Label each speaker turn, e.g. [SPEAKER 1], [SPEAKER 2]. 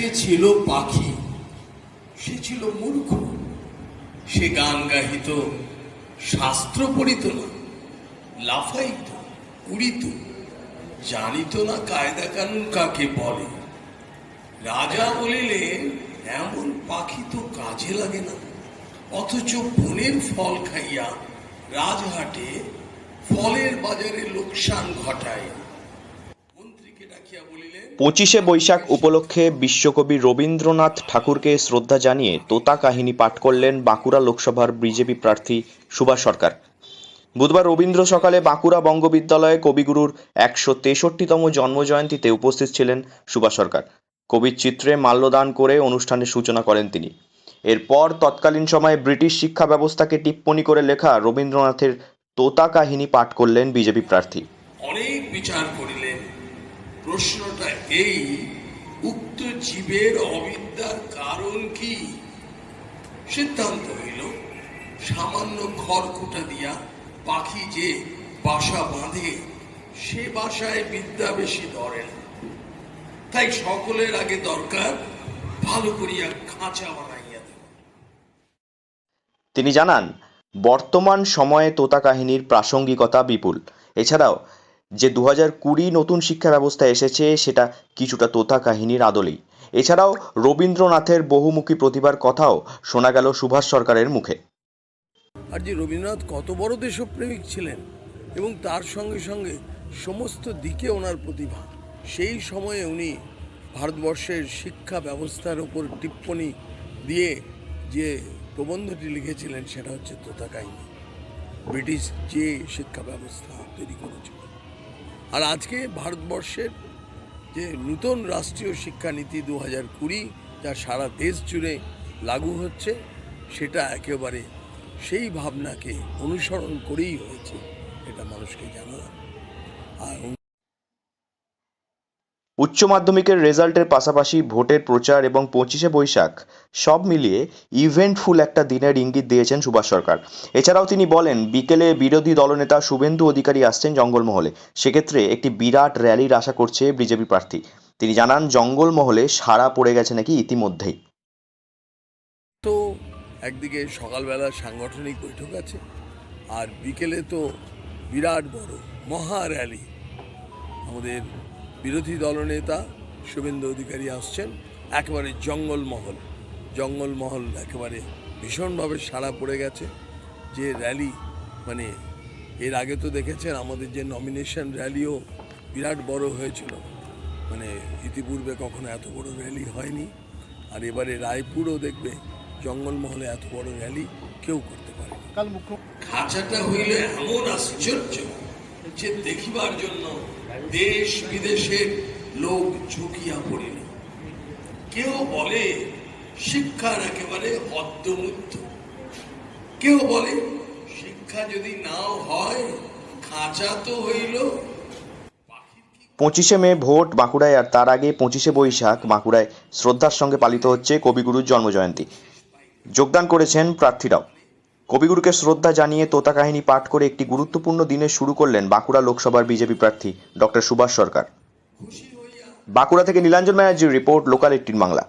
[SPEAKER 1] যে ছিল পাখি, সে ছিল মূর্খ। সে গান গাহিত, শাস্ত্র পড়িত না, লাফাইত, উড়িত, জানিত না কায়দা কানুন কাকে বলে। রাজা বলিলেন এমন পাখি তো কাজে লাগে না, অথচ বনের ফল খাইয়া রাজহাটে ফলের বাজারে লোকসান ঘটায়।
[SPEAKER 2] পঁচিশে বৈশাখ উপলক্ষে বিশ্বকবি রবীন্দ্রনাথ ঠাকুরকে শ্রদ্ধা জানিয়ে তোতা কাহিনী পাঠ করলেন বাঁকুড়া লোকসভার বিজেপি প্রার্থী সুভাষ সরকার। বুধবার রবীন্দ্র সকালে বাঁকুড়া বঙ্গবিদ্যালয়ে কবিগুরুর একশো তেষট্টিতম জন্মজয়ন্তীতে উপস্থিত ছিলেন সুভাষ সরকার। কবির চিত্রে মাল্যদান করে অনুষ্ঠানের সূচনা করেন তিনি। এরপর তৎকালীন সময়ে ব্রিটিশ শিক্ষা ব্যবস্থাকে টিপ্পনী করে লেখা রবীন্দ্রনাথের তোতা কাহিনী পাঠ করলেন বিজেপি প্রার্থী।
[SPEAKER 1] অনেক বিচার করিলেন। প্রশ্নটা এই, উক্ত জীবের অবিদ্যার কারণ কি? সিদ্ধান্ত হইল, সামান্য খড়কুটা দিয়া পাখি যে বাসা বাঁধে, সে বাসায় বিদ্যা বেশি ধরে না। তাই সকলের আগে দরকার, ভালো করিয়া খাঁচা বানাইয়া দেওয়া।
[SPEAKER 2] তিনি জানান, বর্তমান সময়ে তোতা কাহিনীর প্রাসঙ্গিকতা বিপুল। এছাড়াও যে দু হাজার কুড়ি নতুন শিক্ষা ব্যবস্থা এসেছে, সেটা কিছুটা তোতা কাহিনীর আদলেই। এছাড়াও রবীন্দ্রনাথের বহুমুখী প্রতিভার কথাও শোনা গেল সুভাষ সরকারের মুখে।
[SPEAKER 1] আর যে রবীন্দ্রনাথ কত বড় দেশপ্রেমিক ছিলেন এবং তার সঙ্গে সঙ্গে সমস্ত দিকে ওনার প্রতিভা, সেই সময়ে উনি ভারতবর্ষের শিক্ষা ব্যবস্থার উপর টিপ্পনী দিয়ে যে প্রবন্ধটি লিখেছিলেন, সেটা হচ্ছে তোতা কাহিনী। ব্রিটিশ যে শিক্ষা ব্যবস্থা তৈরি করেছিল আর আজকে ভারতবর্ষের যে নূতন রাষ্ট্রীয় শিক্ষানীতি দু হাজার কুড়ি, যা সারা দেশ জুড়ে লাগু হচ্ছে, সেটা একেবারে সেই ভাবনাকে অনুসরণ করেই হয়েছে, এটা মানুষকে জানানো আর
[SPEAKER 2] উচ্চ মাধ্যমিকের রেজাল্টের পাশাপাশি ভোটের প্রচার এবং পঁচিশে বৈশাখ সব মিলিয়ে ইভেন্টফুল একটা দিনের ইঙ্গিত দিয়েছেন সুভাষ সরকার। এছাড়াও তিনি বলেন, বিকেলে বিরোধী দলনেতা শুভেন্দু অধিকারী আসছেন জঙ্গলমহলে। সেক্ষেত্রে একটি বিরাট র্যালির আশা করছে বিজেপি প্রার্থী। তিনি জানান, জঙ্গলমহলে সাড়া পড়ে গেছে নাকি ইতিমধ্যেই।
[SPEAKER 1] তো একদিকে সকালবেলা সাংগঠনিক বৈঠক আছে, আর বিকেলে তো বিরাট বড় মহা র্যালি। আমাদের বিরোধী দলনেতা শুভেন্দু অধিকারী আসছেন একেবারে জঙ্গলমহল জঙ্গলমহল একেবারে ভীষণভাবে সাড়া পড়ে গেছে। যে র্যালি মানে এর আগে তো দেখেছেন আমাদের যে নমিনেশন র্যালিও বিরাট বড় হয়েছিল। মানে ইতিপূর্বে কখনো এত বড় র্যালি হয়নি। আর এবারে রায়পুরও দেখবে জঙ্গলমহলে এত বড় র্যালি কেউ করতে পারে
[SPEAKER 3] কাল মুখ্য
[SPEAKER 1] খাঁচাটা হইলে এমন আশ্চর্য যে দেখিবার জন্য দেশ বিদেশের লোক ঝুঁকিয়া পড়িল। কেউ বলে শিক্ষার একেবারে অদ্যমুক্ত কেউ বলে শিক্ষা যদি নাও হয়, খাঁচা তো হইল।
[SPEAKER 2] পঁচিশে মে ভোট বাঁকুড়ায়, আর তার আগে পঁচিশে বৈশাখ বাঁকুড়ায় শ্রদ্ধার সঙ্গে পালিত হচ্ছে কবিগুরুর জন্মজয়ন্তী। যোগদান করেছেন প্রার্থীরাও। কবিগুরুকে শ্রদ্ধা জানিয়ে তোতা কাহিনী পাঠ করে একটি গুরুত্বপূর্ণ দিনে শুরু করলেন বাঁকুড়া লোকসভার বিজেপি প্রার্থী ডক্টর সুভাষ সরকার। বাঁকুড়া থেকে নীলাঞ্জন ব্যানার্জির রিপোর্ট লোকাল এইটিন বাংলা।